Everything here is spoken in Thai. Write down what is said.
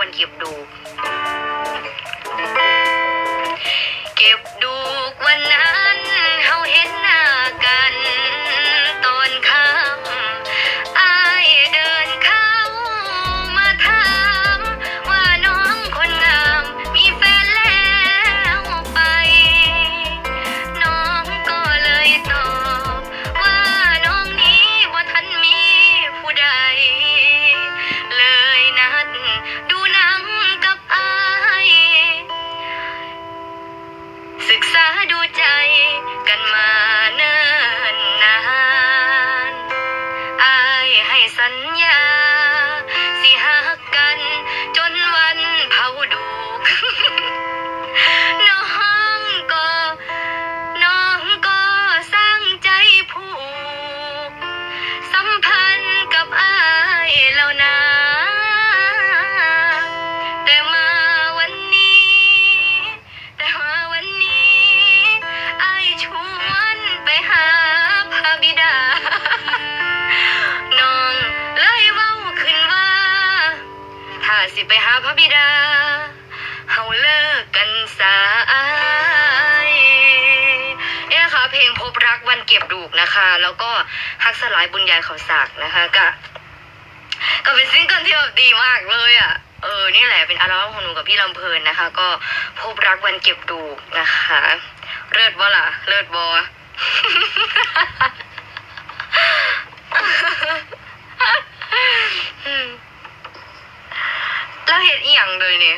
วันเก็บดู ใจกันมา สิไปหาพระบิดา เฮาเลิกกันสายเอ๊ะค่ะเพลงพบรักวันเก็บดูกนะคะ แล้วก็ฮักสลายบุญยายเขาสักนะคะก็ก็เป็นซิงเกิลที่แบบดีมากเลยอะ เออ นี่แหละเป็นอัลบั้มของหนูกับพี่ลำเพลินนะคะ ก็พบรักวันเก็บดูกนะคะ เลิศบ่ล่ะ เลิศบอ แล้วเห็